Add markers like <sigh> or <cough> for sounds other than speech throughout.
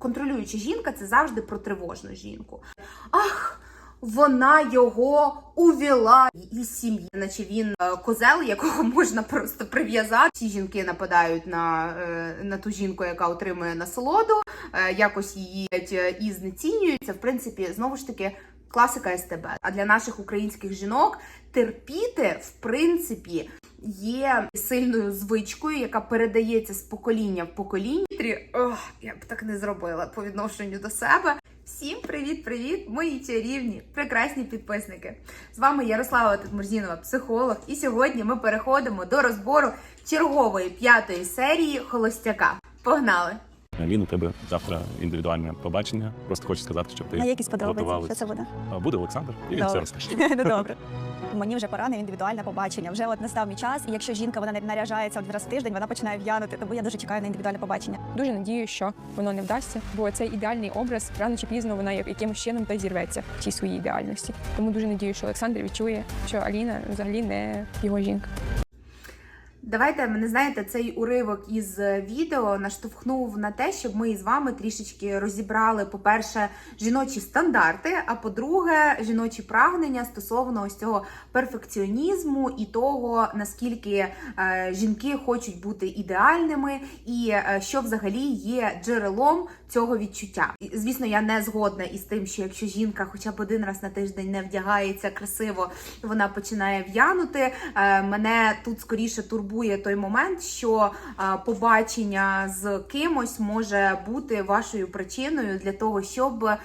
контролююча жінка це завжди про тривожну жінку. Ах, вона його увела із сім'ї, наче він е, козел, якого <laughs> можна просто прив'язати. Ці жінки нападають на, е, на ту жінку, яка отримує насолоду, е, якось її і знецінюють. Це в принципі знову ж таки. Класика СТБ. А для наших українських жінок терпіти, в принципі, є сильною звичкою, яка передається з покоління в покоління. Ох, я б так не зробила по відношенню до себе. Всім привіт-привіт, мої чарівні, прекрасні підписники. З вами Ярослава Тетмурзінова, психолог. І сьогодні ми переходимо до розбору чергової п'ятої серії Холостяка. Погнали! Лін, у тебе завтра індивідуальне побачення. Просто хочу сказати, щоб ти На якісь подробиці, готувалась. що це буде? Буде Олександр, і він все Добре. розкаже. <laughs> Ну, Добре. <laughs> Мені вже пора на індивідуальне побачення. Вже от настав мій час, і якщо жінка вона не наряжається один раз в тиждень, вона починає в'янути. Тому я дуже чекаю на індивідуальне побачення. Дуже надію, що воно не вдасться, бо цей ідеальний образ рано чи пізно вона як- якимось чином та й зірветься в цій своїй ідеальності. Тому дуже надію, що Олександр відчує, що Аліна взагалі не його жінка. Давайте мене знаєте, цей уривок із е, відео наштовхнув на те, щоб ми з вами трішечки розібрали, по-перше, жіночі стандарти, а по-друге, жіночі прагнення стосовно ось цього перфекціонізму і того, наскільки е, жінки хочуть бути ідеальними, і е, що взагалі є джерелом цього відчуття. І, Звісно, я не згодна із тим, що якщо жінка хоча б один раз на тиждень не вдягається красиво, вона починає в'янути. Е, Мене тут скоріше турбує той момент, що е, побачення з кимось може бути вашою причиною для того, щоб е,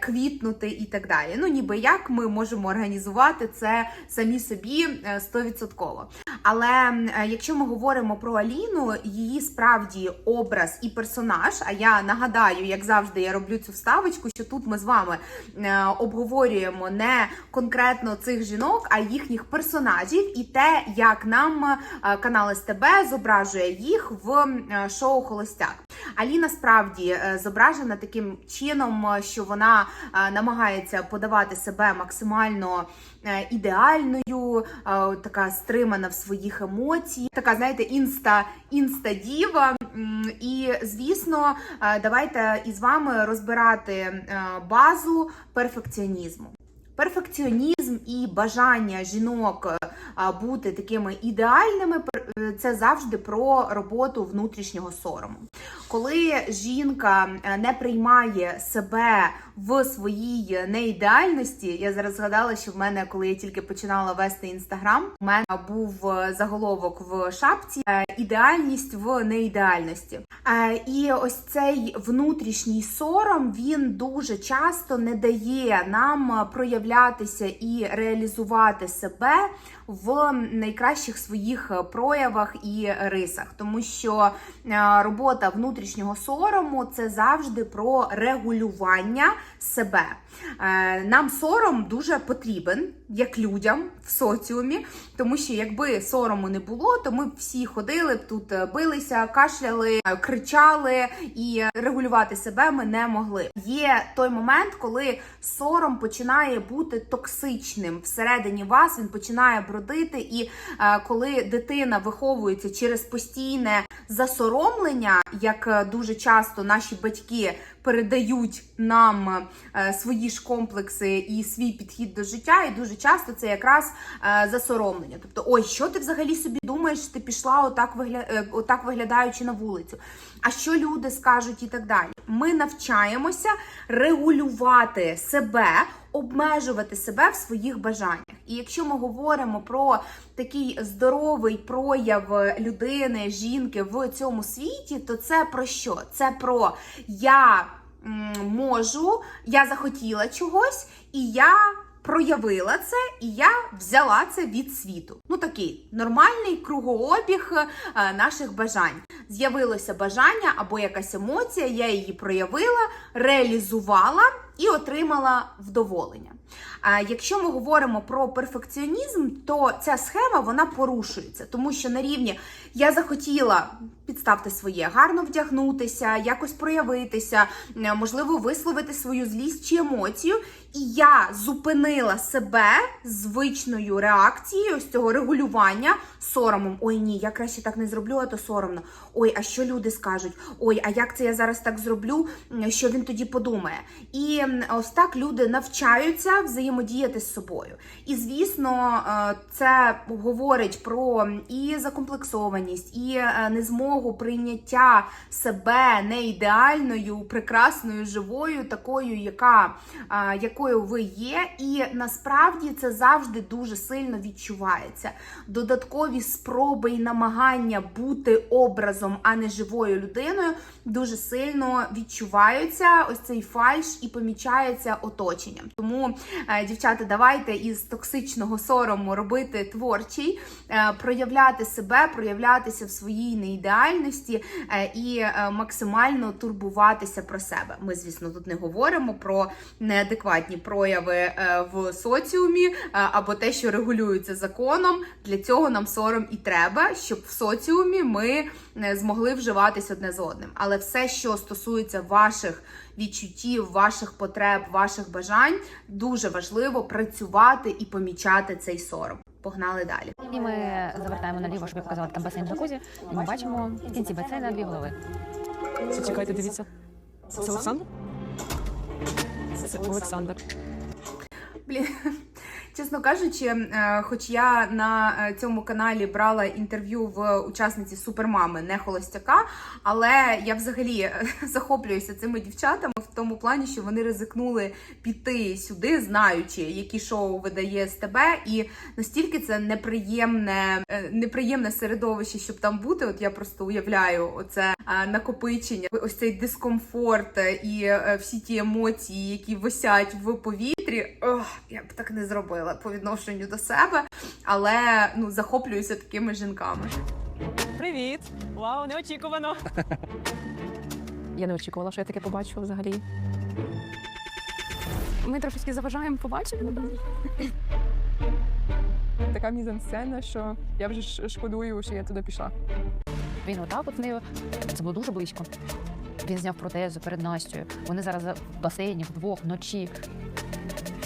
квітнути і так далі. Ну, ніби як ми можемо організувати це самі собі е, 100%. Але е, якщо ми говоримо про Аліну, її справді образ і персонаж. А я нагадаю, як завжди, я роблю цю вставочку, що тут ми з вами е, обговорюємо не конкретно цих жінок, а їхніх персонажів і те, як нам е, канал СТБ зображує їх в е, шоу Холостяк. Аліна справді зображена таким чином, що вона намагається подавати себе максимально ідеальною, така стримана в своїх емоціях, така, знаєте, інста, інста-діва. І, звісно, е, давайте із вами розбирати е, базу перфекціонізму. Перфекціонізм і бажання жінок е, бути такими ідеальними е, це завжди про роботу внутрішнього сорому. Коли жінка е, не приймає себе в своїй неідеальності, я зараз згадала, що в мене, коли я тільки починала вести інстаграм, у мене був заголовок в шапці ідеальність в неідеальності. Е, І ось цей внутрішній сором він дуже часто не дає нам проявлятися і реалізувати себе в найкращих своїх проявах і рисах, тому що е, робота внутрішнього сорому це завжди про регулювання себе. Е, Нам сором дуже потрібен як людям в соціумі, тому що якби сорому не було, то ми всі ходили б тут, е, билися, кашляли, е, кричали і регулювати себе ми не могли. Є той момент, коли сором починає бути токсичним всередині вас. Він починає бродити, і е, коли дитина виховується через постійне засоромлення, як дуже часто наші батьки передають нам е, свої ж комплекси і свій підхід до життя, і дуже часто це якраз е, засоромлення. Тобто, ой, що ти взагалі собі думаєш? Ти пішла отак вигля... е, отак виглядаючи на вулицю. А що люди скажуть і так далі? Ми навчаємося регулювати себе, обмежувати себе в своїх бажаннях. І якщо ми говоримо про такий здоровий прояв людини, жінки в цьому світі, то це про що? Це про я можу, я захотіла чогось, і я проявила це, і я взяла це від світу. Ну такий нормальний кругообіг е, наших бажань. З'явилося бажання або якась емоція, я її проявила, реалізувала. І отримала вдоволення. А якщо ми говоримо про перфекціонізм, то ця схема вона порушується, тому що на рівні я захотіла підставте своє, гарно вдягнутися, якось проявитися, е, можливо, висловити свою злість чи емоцію. І я зупинила себе звичною реакцією з цього регулювання соромом. Ой, ні, я краще так не зроблю, а то соромно. Ой, а що люди скажуть? Ой, а як це я зараз так зроблю? Що він тоді подумає? І ось так люди навчаються взаємодіяти з собою. І звісно, е, це говорить про і закомплексованість, і е, незмогу прийняття себе не ідеальною, прекрасною, живою, такою, яка е, якою ви є. І насправді це завжди дуже сильно відчувається. Додаткові спроби і намагання бути образом, а не живою людиною, дуже сильно відчуваються. Ось цей фальш і помічається оточенням. Тому, е, дівчата, давайте із токсичного сорому робити творчий, е, проявляти себе, проявлятися в своїй неідеальності е, і максимально турбуватися про себе. Ми, звісно, тут не говоримо про неадекватні прояви в соціумі або те, що регулюється законом. Для цього нам сором і треба, щоб в соціумі ми змогли вживатись одне з одним. Але все, що стосується ваших відчуттів, ваших потреб, ваших бажань, дуже важливо працювати і помічати цей сором. Погнали далі. І ми завертаємо наліво, щоб я показала там басейн джакузі. І ми бачимо в кінці басейна дві голови. Чекайте, дивіться. Це Олександр? Це Олександр. Блін, чесно кажучи, е, хоч я на е, цьому каналі брала інтерв'ю в учасниці супермами, не холостяка, але я взагалі е, <laughs> захоплююся цими дівчатами в тому плані, що вони ризикнули піти сюди, знаючи, які шоу видає СТБ, і настільки це неприємне, неприємне середовище, щоб там бути. От я просто уявляю оце накопичення, ось цей дискомфорт і всі ті емоції, які висять в повітрі. Ох, я б так не зробила по відношенню до себе, але ну захоплююся такими жінками. Привіт! Вау, неочікувано. <laughs> Я не очікувала, що я таке побачу взагалі. Ми трошечки заважаємо побачити. <laughs> Така мізансцена, що я вже шкодую, що я туди пішла. Він отак от з нею. Це було дуже близько. Він зняв протезу перед Настю. Вони зараз в басейні вдвох вночі.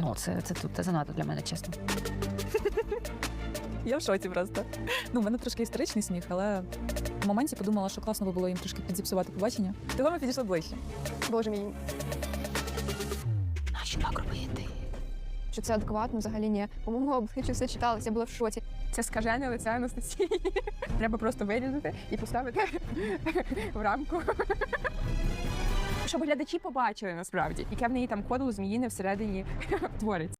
Ну, це, це тут це занадто для мене, чесно. <laughs> Я в шоці просто. Ну, в мене трошки історичний сміх, але в моменті подумала, що класно би було їм трошки підзіпсувати побачення. Того ми підійшли ближче. Боже мій, Нащо так робити? що це адекватно взагалі ні. По-моєму, обличчя все читалося, я була в шоці. Це скажене лице Анастасії. <laughs> Треба просто вирізати і поставити <laughs> в рамку. Щоб глядачі побачили насправді, яке в неї там ходило зміїне всередині <laughs> твориться.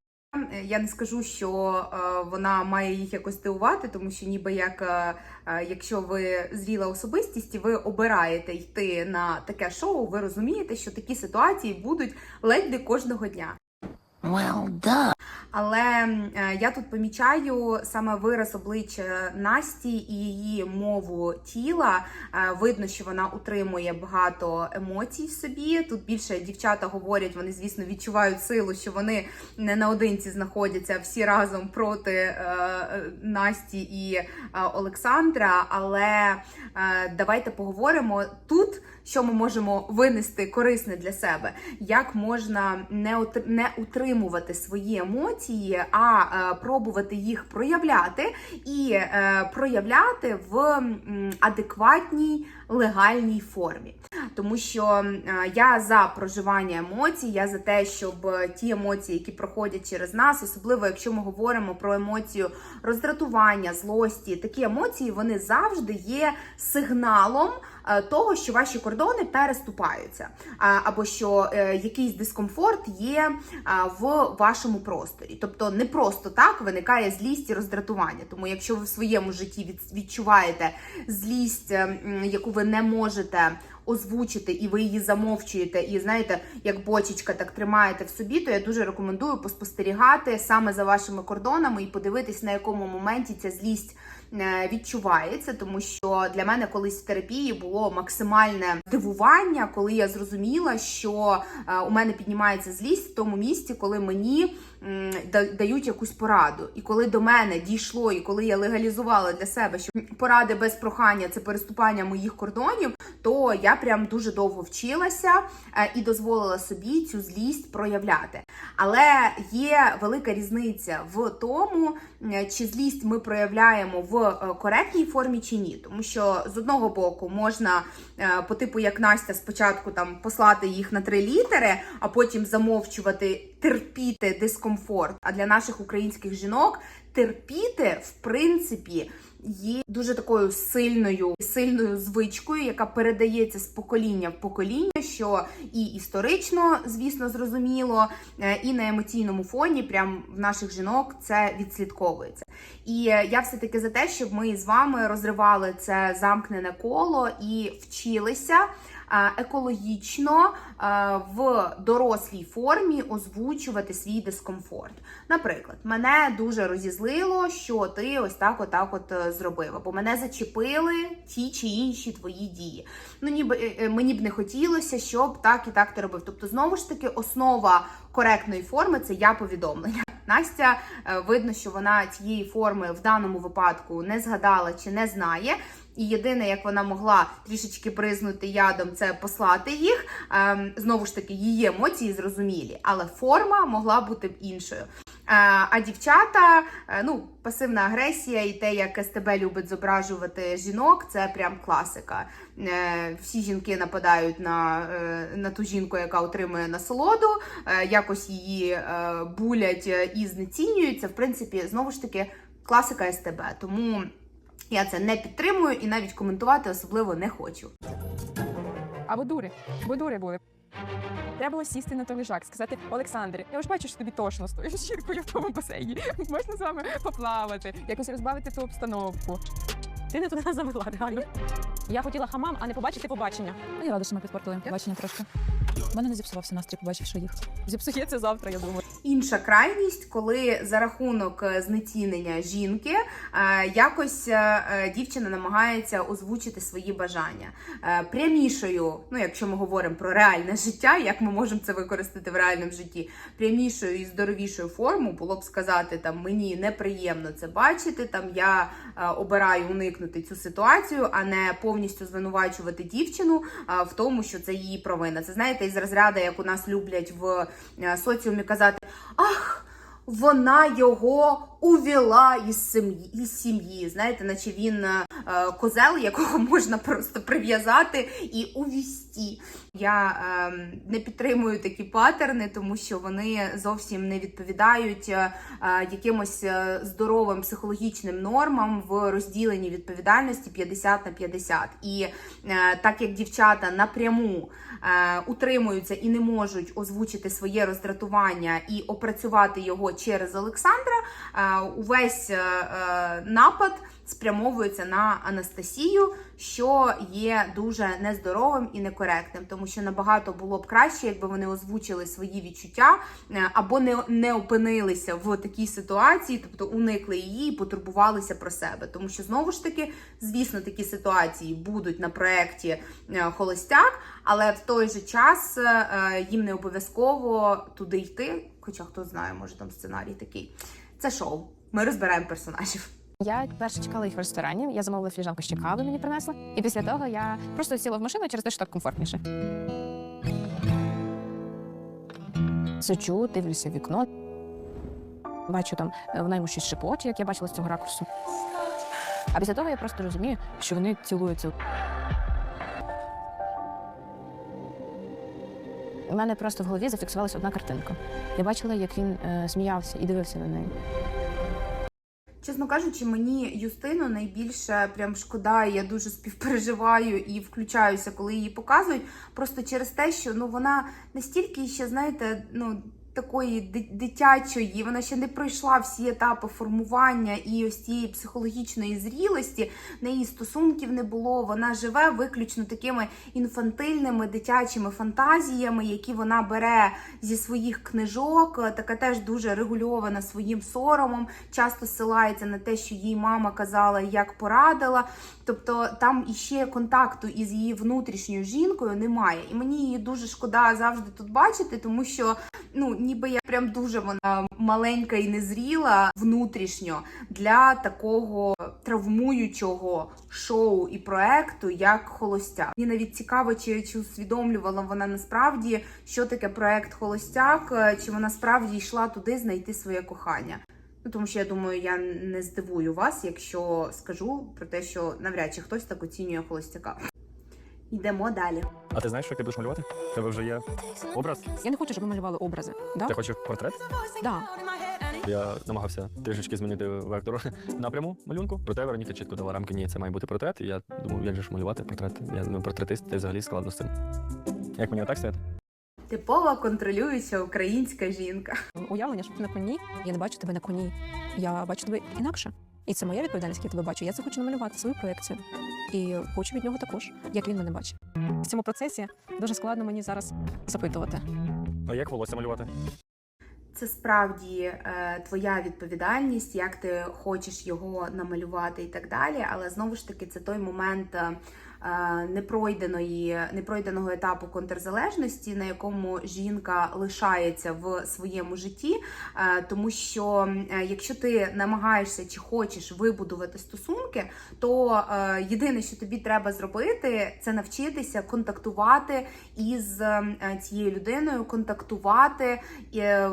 Я не скажу, що е, вона має їх якось дивувати, тому що ніби як е, е, якщо ви зріла особистість і ви обираєте йти на таке шоу, ви розумієте, що такі ситуації будуть ледь не кожного дня. Але м, е, я тут помічаю саме вираз обличчя Насті і її мову тіла. Е, Видно, що вона утримує багато емоцій в собі. Тут більше дівчата говорять, вони, звісно, відчувають силу, що вони не наодинці знаходяться всі разом проти е, Насті і Олександра. Але давайте поговоримо тут, що ми можемо винести корисне для себе, як можна не, ут- не утримувати свої емоції, а е, пробувати їх проявляти і е, проявляти в адекватній легальній формі. Тому що е, я за проживання емоцій, я за те, щоб ті емоції, які проходять через нас, особливо якщо ми говоримо про емоцію роздратування, злості, такі емоції вони завжди є сигналом того, що ваші кордони переступаються, або що е, якийсь дискомфорт є в вашому просторі. Тобто не просто так виникає злість і роздратування. Тому якщо ви в своєму житті відчуваєте злість, е, яку ви не можете озвучити, і ви її замовчуєте, і знаєте, як бочечка так тримаєте в собі, то я дуже рекомендую поспостерігати саме за вашими кордонами і подивитись, на якому моменті ця злість е, відчувається, тому що для мене колись в терапії було максимальне дивування, коли я зрозуміла, що е, у мене піднімається злість в тому місці, коли мені дають якусь пораду. І коли до мене дійшло, і коли я легалізувала для себе, що поради без прохання це переступання моїх кордонів, то я прям дуже довго вчилася е, і дозволила собі цю злість проявляти. Але є велика різниця в тому, е, чи злість ми проявляємо в е, коректній формі чи ні. Тому що з одного боку можна е, по типу як Настя спочатку там послати їх на три літери, а потім замовчувати, терпіти дискомфорт. А для наших українських жінок терпіти, в принципі, є дуже такою сильною сильною звичкою, яка передається з покоління в покоління, що і історично, звісно, зрозуміло, е, і на емоційному фоні, прям в наших жінок це відслідковується. І е, я все таки за те, щоб ми з вами розривали це замкнене коло і вчилися. Е, Екологічно е, в дорослій формі озвучувати свій дискомфорт. Наприклад, мене дуже розізлило, що ти ось так, отак, от е, зробив, або мене зачепили ті чи інші твої дії. Ну ніби мені б не хотілося, щоб так і так ти робив. Тобто, знову ж таки, основа коректної форми це я повідомлення. <laughs> Настя видно, що вона цієї форми в даному випадку не згадала чи не знає. І єдине, як вона могла трішечки бризнути ядом, це послати їх. Ем, знову ж таки, її емоції зрозумілі, але форма могла бути іншою. Е, А дівчата, е, ну, пасивна агресія і те, як СТБ любить зображувати жінок, це прям класика. Е, Всі жінки нападають на, на ту жінку, яка отримує насолоду, якось її булять і знецінюють. Це, в принципі, знову ж таки, класика СТБ. Тому я це не підтримую і навіть коментувати особливо не хочу. А ви дури, ви дури були. Треба було сісти на той лежак, сказати Олександре, я ж бачу, що тобі тошно з тою жінкою в тому басейні. Можна з вами поплавати, якось розбавити ту обстановку. Ти не туди <laughs> завела, реально. Я хотіла хамам, а не побачити побачення. Ну, Я рада, що ми підпортили побачення трошки. У мене не зіпсувався настрій, побачивши їх. Зіпсується завтра, я думаю. Інша крайність, коли за рахунок е, знецінення жінки е, якось е, дівчина намагається озвучити свої бажання прямішою, ну якщо ми говоримо про реальне життя, як ми можемо це використати в реальному житті, прямішою і здоровішою форму було б сказати там мені неприємно це бачити. Там я обираю уникнути цю ситуацію, а не повністю звинувачувати дівчину в тому, що це її провина. Це знаєте, із розряду, як у нас люблять в е, соціумі казати: ах. Вона його увела із сім'ї, із сім'ї. Знаєте, наче він е, козел, якого <laughs> можна просто прив'язати і увісти. Я е, не підтримую такі патерни, тому що вони зовсім не відповідають е, якимось е, здоровим психологічним нормам в розділенні відповідальності 50 на 50. І е, так як дівчата напряму е, утримуються і не можуть озвучити своє роздратування і опрацювати його через Олександра, е, увесь е, е, напад спрямовується на Анастасію, що є дуже нездоровим і некоректним, тому що набагато було б краще, якби вони озвучили свої відчуття е, або не, не опинилися в такій ситуації, тобто уникли її і потурбувалися про себе. Тому що знову ж таки, звісно, такі ситуації будуть на проєкті е, Холостяк, але в той же час е, їм не обов'язково туди йти. Хоча хто знає, може там сценарій такий. Це шоу. Ми розбираємо персонажів. Я перше чекала їх в ресторані, я замовила фліжанку ще кави, мені принесли. І після того я просто сіла в машину через те, що так комфортніше. Сиджу, дивлюся в вікно. Бачу там, е, вона йому щось шепоче, як я бачила з цього ракурсу. А після того я просто розумію, що вони цілуються. У мене просто в голові зафіксувалася одна картинка. Я бачила, як він е, сміявся і дивився на неї. Чесно кажучи, мені Юстину найбільше прям шкода, я дуже співпереживаю і включаюся, коли її показують. Просто через те, що ну вона настільки ще, знаєте, ну такої дитячої, вона ще не пройшла всі етапи формування і ось цієї психологічної зрілості. В неї стосунків не було. Вона живе виключно такими інфантильними дитячими фантазіями, які вона бере зі своїх книжок. Така теж дуже регульована своїм соромом. Часто ссилається на те, що їй мама казала, як порадила. Тобто там іще контакту із її внутрішньою жінкою немає. І мені її дуже шкода завжди тут бачити, тому що ну ніби я прям дуже вона маленька і незріла внутрішньо для такого травмуючого шоу і проекту, як холостяк. Мені навіть цікаво, чи, чи усвідомлювала вона насправді, що таке проект Холостяк, е, чи вона справді йшла туди знайти своє кохання. Ну, тому що я думаю, я не здивую вас, якщо скажу про те, що навряд чи хтось так оцінює холостяка. Йдемо далі. А ти знаєш, що ти будеш малювати? У тебе вже є образ? Я не хочу, щоб ми малювали образи. Да? Ти хочеш портрет? Да. Я намагався трішечки змінити вектор <laughs> напряму малюнку. Проте Вероніка чітко дала рамки. Ні, це має бути портрет. І я думаю, як же ж малювати портрет? Я думаю, портретист, це взагалі складно з цим. Як мені отак стояти? Типова контролююча українська жінка. Уявлення, що ти на коні, я не бачу тебе на коні. Я бачу тебе інакше. І це моя відповідальність, як я тебе бачу. Я це хочу намалювати свою проекцію. І хочу від нього також, як він мене бачить. В цьому процесі дуже складно мені зараз запитувати. А як волосся малювати? Це справді е, твоя відповідальність, як ти хочеш його намалювати і так далі. Але знову ж таки, це той момент е, непройденої, непройденого етапу контрзалежності, на якому жінка лишається в своєму житті. Е, тому що е, якщо ти намагаєшся чи хочеш вибудувати стосунки, то е, єдине, що тобі треба зробити, це навчитися контактувати із е, цією людиною, контактувати. е,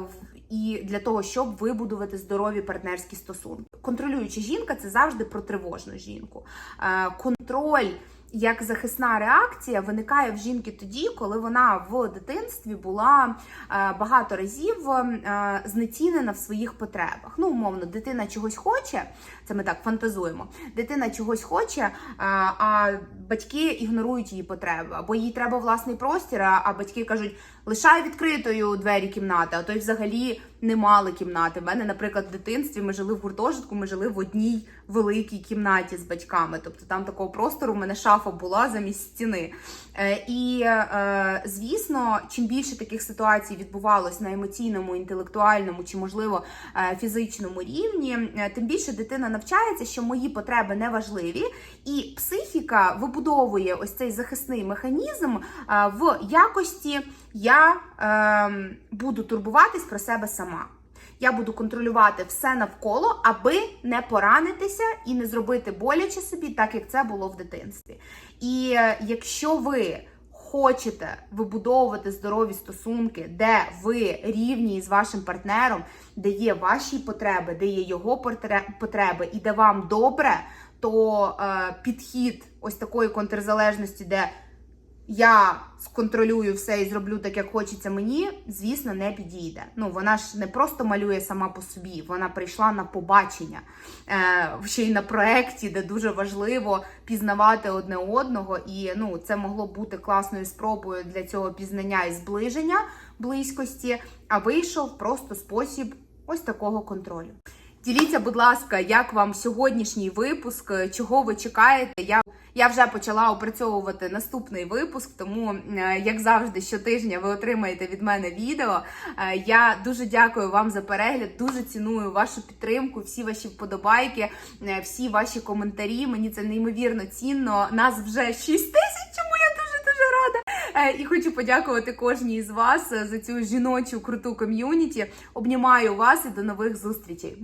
і для того, щоб вибудувати здорові партнерські стосунки. Контролююча жінка це завжди про тривожну жінку. Е, Контроль. Як захисна реакція виникає в жінки тоді, коли вона в дитинстві була е, багато разів е, знецінена в своїх потребах. Ну, умовно, дитина чогось хоче, це ми так фантазуємо. Дитина чогось хоче, е, а батьки ігнорують її потреби, або їй треба власний простір, а а батьки кажуть, лишай відкритою двері кімнати, а то й взагалі не мали кімнати. У мене, наприклад, в дитинстві ми жили в гуртожитку, ми жили в одній великій кімнаті з батьками. Тобто там такого простору в мене шафа була замість стіни. Е, і е, звісно, чим більше таких ситуацій відбувалось на емоційному, інтелектуальному чи, можливо, е, фізичному рівні, тим більше дитина навчається, що мої потреби не важливі, і психіка вибудовує ось цей захисний механізм в якості я е, буду турбуватись про себе сама. Я буду контролювати все навколо, аби не поранитися і не зробити боляче собі, так як це було в дитинстві. І е, якщо ви хочете вибудовувати здорові стосунки, де ви рівні з вашим партнером, де є ваші потреби, де є його потреби, і де вам добре, то е, підхід ось такої контрзалежності, де я сконтролюю все і зроблю так, як хочеться мені, звісно, не підійде. Ну, вона ж не просто малює сама по собі, вона прийшла на побачення, е, ще й на проєкті, де дуже важливо пізнавати одне одного. І ну, це могло бути класною спробою для цього пізнання і зближення близькості, а вийшов просто спосіб ось такого контролю. Діліться, будь ласка, як вам сьогоднішній випуск, чого ви чекаєте? Я я вже почала опрацьовувати наступний випуск, тому, е, як завжди, щотижня ви отримаєте від мене відео. Е, Я дуже дякую вам за перегляд, дуже ціную вашу підтримку, всі ваші вподобайки, е, всі ваші коментарі. Мені це неймовірно цінно. Нас вже 6 тисяч, чому я дуже дуже рада. І хочу подякувати кожній з вас за цю жіночу круту ком'юніті. Обнімаю вас і до нових зустрічей.